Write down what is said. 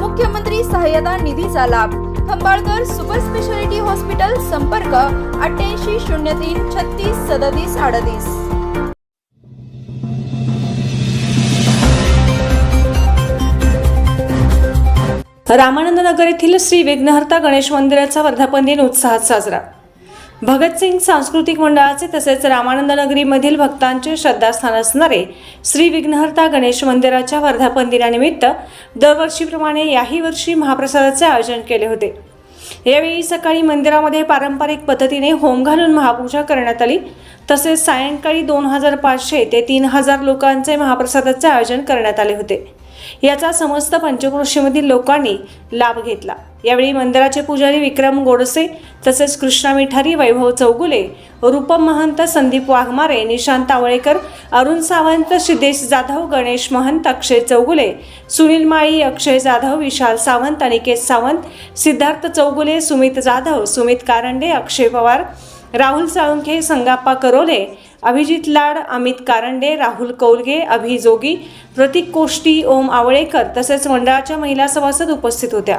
मुख्यमंत्री सहाय्यता निधीचा लाभ. खंबाळकर सुपर स्पेशालिटी हॉस्पिटल संपर्क अठ्ठ्याऐंशी शून्य तीन छत्तीस सदतीस अडतीस. रामानंद नगर येथील श्री विघ्नहर्ता गणेश मंदिराचा वर्धापन दिन उत्साहात साजरा. भगतसिंग सांस्कृतिक मंडळाचे तसेच रामानंद नगरीमधील भक्तांचे श्रद्धास्थान असणारे श्री विघ्नहर्ता गणेश मंदिराच्या वर्धापन दिनानिमित्त दरवर्षीप्रमाणे याही वर्षी महाप्रसादाचे आयोजन केले होते. यावेळी सकाळी मंदिरामध्ये पारंपरिक पद्धतीने होम घालून महापूजा करण्यात आली. तसेच सायंकाळी दोन हजार पाचशे ते तीन हजार लोकांचे महाप्रसादाचे आयोजन करण्यात आले होते. याचा समस्त पंचक्रोशीमधील लोकांनी लाभ घेतला. यावेळी मंदिराचे पुजारी विक्रम गोडसे तसेच कृष्णा मिठारी वैभव चौगुले रूपम महंत संदीप वाघमारे निशांत आवळेकर अरुण सावंत सिद्धेश जाधव गणेश महंत अक्षय चौगुले सुनील माळी अक्षय जाधव विशाल सावंत अनिकेत सावंत सिद्धार्थ चौगुले सुमित जाधव सुमित कारंडे अक्षय पवार राहुल साळुंखे संगाप्पा करोले अभिजित लाड अमित कारंडे राहुल कौलगे अभि जोगी प्रतीक कोष्टी ओम आवळेकर तसेच मंडळाच्या महिला सभासद उपस्थित होत्या.